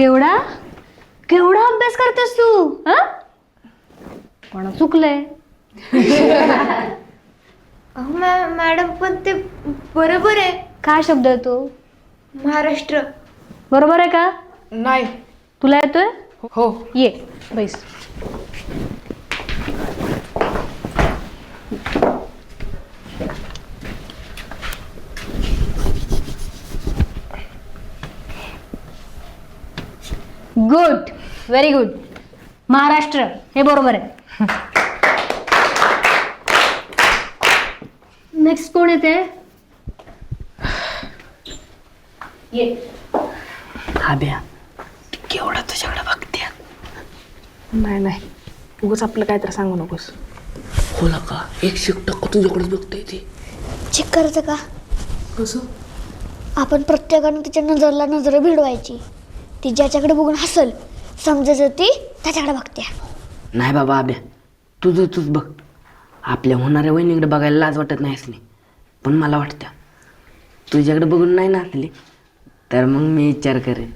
केवढा? केवढा अभ्यास करतेस तू हा? पण चुकलंय. अहो मॅ मॅडम पण ते बरोबर आहे. काय शब्द आहे तो? महाराष्ट्र. बरोबर आहे का? नाही. तुला येतोय? हो. ये. बैस. Good very good Maharashtra. हे बरोबर आहे. नेक्स्ट कोण येते? ये. केवढा तुझ्याकडे बघते. नाही नाही. उगाच आपलं काय तर सांगू नकोस. होला का? एकशे एक टक्का तुझ्याकडेच बघता ते. चेक करायचं का? कसं? आपण प्रत्येकानं तिच्या नजरला नजर भिडवायची. ती ज्याच्याकडे बघून हसल समजायचं ती त्याच्याकडे बघते. नाही बाबा आब्या तुझं तूच बघ. आपल्या होणाऱ्या वहिनीकडे बघायला लाज वाटत नाही असली पण मला वाटतं तुझ्याकडे बघून नाही नाचली तर मग मी विचार करेन.